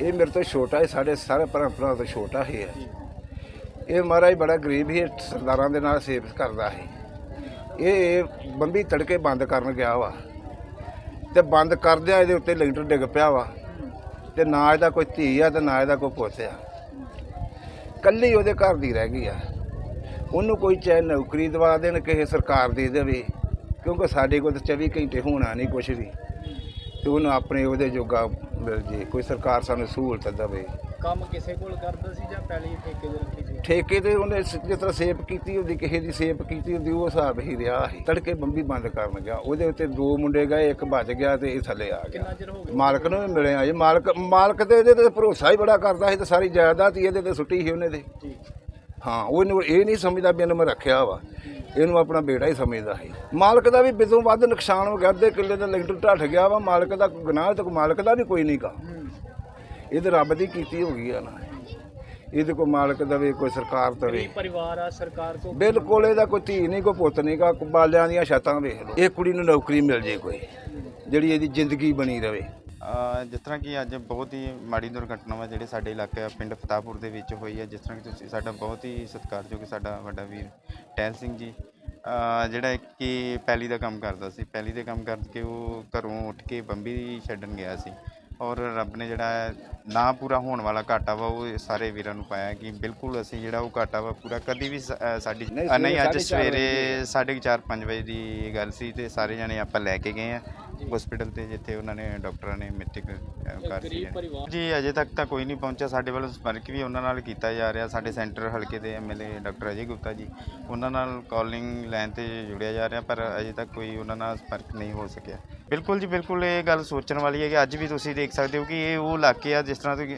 ਇਹ ਮੇਰੇ ਤੋਂ ਛੋਟਾ ਹੈ, ਸਾਡੇ ਸਾਰੇ ਭਰਾ ਭਰਾ ਤੋਂ ਛੋਟਾ ਹੀ ਹੈ। ਇਹ ਮਹਾਰਾਜ ਬੜਾ ਗਰੀਬ ਹੀ ਸਰਦਾਰਾਂ ਦੇ ਨਾਲ ਸੇਵ ਕਰਦਾ ਹੈ। ਇਹ ਬੰਬੀ ਤੜਕੇ ਬੰਦ ਕਰਨ ਗਿਆ ਵਾ। ਤੇ ਬੰਦ ਕਰਦਿਆਂ ਇਹਦੇ ਉੱਤੇ ਲੈਂਟਰ ਡਿੱਗ ਪਿਆ ਵਾ। ਤੇ ਨਾ ਇਹਦਾ ਕੋਈ ਧੀ ਆ ਤੇ ਨਾ ਇਹਦਾ ਕੋਈ ਪੁੱਤ ਆ। ਕੱਲੀ ਉਹਦੇ ਘਰ ਦੀ ਰਹਿ ਗਈ ਆ। ਉਹਨੂੰ ਕੋਈ ਚਾਹੇ ਨੌਕਰੀ ਦਵਾ ਦੇਣ, ਕਿਸੇ ਸਰਕਾਰ ਦੇ ਦੇਵੇ। ਕਿਉਂਕਿ ਸਾਡੇ ਕੋਲ ਤਾਂ 24 ਘੰਟੇ ਹੋਣਾ ਨਹੀਂ ਕੁਛ ਵੀ। ਤੇ ਉਹਨੂੰ ਆਪਣੇ ਉਹਦੇ ਜੋਗਾ ਮਿਲ ਜੇ ਕੋਈ ਸਰਕਾਰ ਸਾਨੂੰ ਸਹੂਲਤ ਦੇਵੇ। ਕੰਮ ਕਿਸੇ ਕੋਲ ਕਰਦਾ ਸੀ ਜਾਂ ਪਹਿਲੀ ਠੇਕੇ ਦੇ ਰੱਖੀ ਸੀ? ਠੇਕੇ ਤੇ ਉਹਨੇ ਸ- ਜਿਸ ਤਰ੍ਹਾਂ ਸੇਪ ਕੀਤੀ ਹੁੰਦੀ ਕਿਸੇ ਦੀ ਸੇਪ ਕੀਤੀ ਹੁੰਦੀ ਉਹ ਹਿਸਾਬ ਹੀ ਰਿਹਾ ਸੀ। ਤੜਕੇ ਬੰਬੀ ਬੰਦ ਕਰਨ ਗਿਆ। ਉਹਦੇ ਉੱਤੇ ਦੋ ਮੁੰਡੇ ਗਏ ਇੱਕ ਭੱਜ ਗਿਆ ਤੇ ਇਹ ਥੱਲੇ ਆ ਗਿਆ। ਕਿੰਨਾ ਚਿਰ ਹੋ ਗਿਆ? ਮਾਲਕ ਨੂੰ ਵੀ ਮਿਲਿਆ ਜੀ। ਮਾਲਕ ਮਾਲਕ ਤੇ ਇਹਦੇ ਤੇ ਭਰੋਸਾ ਹੀ ਬੜਾ ਕਰਦਾ ਸੀ ਤੇ ਸਾਰੀ ਜਾਇਦਾਦ ਹੀ ਇਹਦੇ ਤੇ ਸੁੱਟੀ ਸੀ ਉਹਨੇ ਤੇ। ਜੀ। ਹਾਂ ਉਹਨੂੰ ਇਹ ਨਹੀਂ ਸਮਝਦਾ ਵੀ ਇਹਨੂੰ ਮੈਂ ਰੱਖਿਆ ਵਾ। ਇਹਨੂੰ ਆਪਣਾ ਬੇਟਾ ਹੀ ਸਮਝਦਾ ਸੀ। ਮਾਲਕ ਦਾ ਵੀ ਬਿਦੋਂ ਵੱਧ ਨੁਕਸਾਨ ਹੋ ਗਿਆ ਅੱਧੇ ਕਿੱਲੇ ਦਾ ਲੈਂਟਰ ਢੱਠ ਗਿਆ ਵਾ ਮਾਲਕ ਦਾ ਗੁਨਾਹ ਤੇ ਮਾਲਕ ਦਾ ਵੀ ਕੋਈ ਨਹੀਂਗਾ ਹੂੰ ਇਹ ਤੇ ਰੱਬ ਦੀ ਕੀਤੀ ਹੋ ਗਈ ਆ ਨਾ। ਇਹਦੇ ਕੋਈ ਮਾਲਕ ਦਵੇ ਕੋਈ ਸਰਕਾਰ ਦਵੇ। ਪਰਿਵਾਰ ਆ ਸਰਕਾਰ ਕੋ ਬਿਲਕੁਲ ਇਹਦਾ ਕੋਈ ਧੀ ਨਹੀਂ ਕੋਈ ਪੁੱਤ ਨਹੀਂ ਗਾ ਬਾਲਿਆਂ ਦੀਆਂ ਛੱਤਾਂ ਵੇਖ ਲਓ। ਇਹ ਕੁੜੀ ਨੂੰ ਨੌਕਰੀ ਮਿਲ ਜੇ ਕੋਈ ਜਿਹੜੀ ਇਹਦੀ ਜ਼ਿੰਦਗੀ ਬਣੀ ਰਵੇ। ਜਿਸ ਤਰ੍ਹਾਂ ਕਿ ਅੱਜ ਬਹੁਤ ਹੀ ਮਾੜੀ ਦੁਰਘਟਨਾ ਵਾ ਜਿਹੜੇ ਸਾਡੇ ਇਲਾਕੇ ਪਿੰਡ ਫਤਾਪੁਰ ਦੇ ਵਿੱਚ ਹੋਈ ਹੈ ਜਿਸ ਤਰ੍ਹਾਂ ਕਿ ਤੁਸੀਂ ਸਾਡਾ ਬਹੁਤ ਹੀ ਸਤਿਕਾਰਯੋਗ ਸਾਡਾ ਵੱਡਾ ਵੀਰ ਟਹਿਲ ਸਿੰਘ ਜੀ ਜਿਹੜਾ ਕਿ ਪੈਲੀ ਦਾ ਕੰਮ ਕਰਦਾ ਸੀ ਪੈਲੀ ਦੇ ਕੰਮ ਕਰਕੇ ਉਹ ਘਰੋਂ ਉੱਠ ਕੇ ਬੰਬੀ ਛੱਡਣ ਗਿਆ ਸੀ ਔਰ ਰੱਬ ਨੇ ਜਿਹੜਾ ਨਾ ਪੂਰਾ ਹੋਣ ਵਾਲਾ ਘਾਟਾ ਵਾ ਉਹ ਸਾਰੇ ਵੀਰਾਂ ਨੂੰ ਪਾਇਆ ਕਿ ਬਿਲਕੁਲ ਅਸੀਂ ਜਿਹੜਾ ਉਹ ਘਾਟਾ ਵਾ ਪੂਰਾ ਕਦੀ ਵੀ ਸਾਡੀ ਨਹੀਂ, ਅੱਜ ਸਵੇਰੇ ਸਵੇਰੇ ਸਾਢੇ ਕੁ ਚਾਰ 5 ਵਜੇ ਦੀ ਗੱਲ ਸੀ ਤੇ ਸਾਰੇ ਜਣੇ ਆਪਾਂ ਲੈ ਕੇ ਗਏ ਆ। ਹਸਪੀਟਲ ਤੇ ਜਿੱਥੇ ਉਹਨਾਂ ਨੇ ਡਾਕਟਰਾਂ ਨੇ ਮੈਟ੍ਰਿਕ ਕਰ ਗਰੀਬ ਪਰਿਵਾਰ। ਜੀ ਅਜੇ ਤੱਕ ਤਾਂ ਕੋਈ ਨਹੀਂ ਪਹੁੰਚਿਆ। ਸਾਡੇ ਵੱਲੋਂ ਸੰਪਰਕ ਵੀ ਉਹਨਾਂ ਨਾਲ ਕੀਤਾ ਜਾ ਰਿਹਾ। ਸਾਡੇ ਸੈਂਟਰ ਹਲਕੇ ਦੇ ਐਮਐਲਏ ਡਾਕਟਰ ਅਜੇ ਗੁਪਤਾ ਜੀ ਉਹਨਾਂ ਨਾਲ ਕਾਲਿੰਗ ਲਾਈਨ ਤੇ ਜੁੜਿਆ ਜਾ ਰਿਹਾ ਪਰ ਅਜੇ ਤੱਕ ਕੋਈ ਉਹਨਾਂ ਨਾਲ ਸੰਪਰਕ ਨਹੀਂ ਹੋ ਸਕਿਆ। ਬਿਲਕੁਲ ਜੀ ਬਿਲਕੁਲ ਇਹ ਗੱਲ ਸੋਚਣ ਵਾਲੀ ਹੈ ਕਿ ਅੱਜ ਵੀ ਤੁਸੀਂ ਦੇਖ ਸਕਦੇ ਹੋ ਕਿ ਇਹ ਉਹ ਇਲਾਕੇ ਆ ਜਿਸ ਤਰ੍ਹਾਂ ਤੁਸੀਂ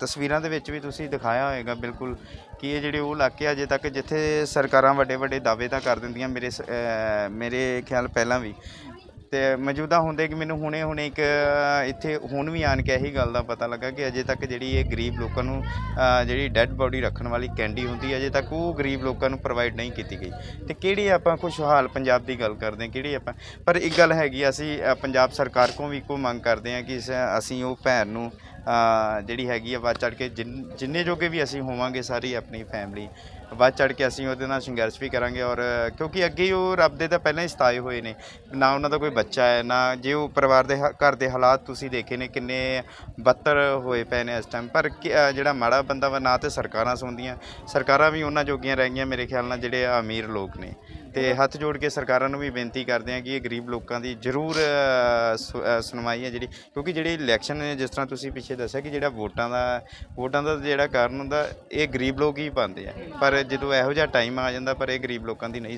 ਤਸਵੀਰਾਂ ਦੇ ਵਿੱਚ ਵੀ ਤੁਸੀਂ ਦਿਖਾਇਆ ਹੋਏਗਾ ਬਿਲਕੁਲ ਕਿ ਇਹ ਜਿਹੜੇ ਉਹ ਇਲਾਕੇ ਆ ਅਜੇ ਤੱਕ ਜਿੱਥੇ ਸਰਕਾਰਾਂ ਵੱਡੇ ਵੱਡੇ ਦਾਅਵੇ ਤਾਂ ਕਰ ਦਿੰਦੀਆਂ ਮੇਰੇ ਸ- ਮੇਰੇ ਖਿਆਲ ਪਹਿਲਾਂ ਵੀ। ਤੇ ਮੌਜੂਦਾ ਹੁੰਦੇ ਕਿ ਮੈਨੂੰ ਹੁਣੇ ਹੁਣੇ ਇੱਕ ਇੱਥੇ ਹੁਣ ਵੀ ਆਣ ਕੇ ਇਹੀ ਗੱਲ ਦਾ ਪਤਾ ਲੱਗਾ ਕਿ ਅਜੇ ਤੱਕ ਜਿਹੜੀ ਇਹ ਗਰੀਬ ਲੋਕਾਂ ਨੂੰ ਜਿਹੜੀ ਡੈੱਡ ਬੋਡੀ ਰੱਖਣ ਵਾਲੀ ਕੈਂਡੀ ਹੁੰਦੀ ਅਜੇ ਤੱਕ ਉਹ ਗਰੀਬ ਲੋਕਾਂ ਨੂੰ ਪ੍ਰੋਵਾਈਡ ਨਹੀਂ ਕੀਤੀ ਗਈ। ਤੇ ਕਿਹੜੀ ਆਪਾਂ ਖੁਸ਼ਹਾਲ ਪੰਜਾਬ ਦੀ ਗੱਲ ਕਰਦੇ ਹਾਂ ਕਿਹੜੀ ਆਪਾਂ ਪਰ ਇੱਕ ਗੱਲ ਹੈਗੀ ਆ, ਅਸੀਂ ਪੰਜਾਬ ਸਰਕਾਰ ਕੋਲ ਵੀ ਇੱਕੋ ਮੰਗ ਕਰਦੇ ਹਾਂ ਕਿ ਸ- ਅਸੀਂ ਉਹ ਭੈਣ ਨੂੰ ਜਿਹੜੀ ਹੈਗੀ ਆ, ਵੱਧ ਚੜ ਕੇ ਜਿੰਨ- ਜਿੰਨੇ ਜੋਗੇ ਵੀ ਅਸੀਂ ਹੋਵਾਂਗੇ ਸਾਰੀ ਆਪਣੀ ਫੈਮਿਲੀ ਵੱਧ ਚੜ ਕੇ ਅਸੀਂ ਉਹਦੇ ਨਾਲ ਸੰਘਰਸ਼ ਵੀ ਕਰਾਂਗੇ ਔਰ ਕਿਉਂਕਿ ਅੱਗੇ ਹੀ ਉਹ ਰੱਬ ਦੇ ਤਾਂ ਪਹਿਲਾਂ ਹੀ ਸਤਾਏ ਹੋਏ ਨੇ, ਨਾ ਉਹਨਾਂ ਦਾ ਕੋਈ ਬੱਚਾ ਹੈ, ਨਾ ਜੇ ਉਹ ਪਰਿਵਾਰ ਦੇ ਹ- ਘਰ ਦੇ ਹਾਲਾਤ ਤੁਸੀਂ ਦੇਖੇ ਨੇ ਕਿੰਨੇ ਬੱਤਰ ਹੋਏ ਪਏ ਨੇ ਇਸ ਟਾਈਮ ਪਰ ਕਿ- ਜਿਹੜਾ ਮਾੜਾ ਬੰਦਾ ਵਾ ਨਾ ਤੇ ਸਰਕਾਰਾਂ ਸੁਣਦੀਆਂ ਸਰਕਾਰਾਂ ਵੀ ਉਹਨਾਂ ਜੋਗੀਆਂ ਰਹਿ ਗਈਆਂ ਮੇਰੇ ਖਿਆਲ ਨਾਲ ਜਿਹੜੇ ਅਮੀਰ ਲੋਕ ਨੇ। ਤੇ ਹੱਥ ਜੋੜ ਕੇ ਸਰਕਾਰਾਂ ਨੂੰ ਵੀ ਬੇਨਤੀ ਕਰਦੇ ਹਾਂ ਕਿ ਇਹ ਗਰੀਬ ਲੋਕਾਂ ਦੀ ਜ਼ਰੂਰ ਸੁ- ਸੁਣਵਾਈ ਹੈ ਜਿਹੜੀ, ਕਿਉਂਕਿ ਜਿਹੜੀ ਇਲੈਕਸ਼ਨ ਨੇ, ਜਿਸ ਤਰ੍ਹਾਂ ਤੁਸੀਂ ਪਿੱਛੇ ਦੱਸਿਆ ਕਿ ਜਿਹੜਾ ਵੋਟਾਂ ਦਾ ਵੋਟਾਂ ਦਾ ਜਿਹੜਾ ਕਾਰਨ ਹੁੰਦਾ, ਇਹ ਗਰੀਬ ਲੋਕ ਹੀ ਪਾਉਂਦੇ ਆ। ਪਰ ਜਦੋਂ ਇਹੋ ਜਿਹਾ ਟਾਈਮ ਆ ਜਾਂਦਾ, ਪਰ ਇਹ ਗਰੀਬ ਲੋਕਾਂ ਦੀ ਨਹੀਂ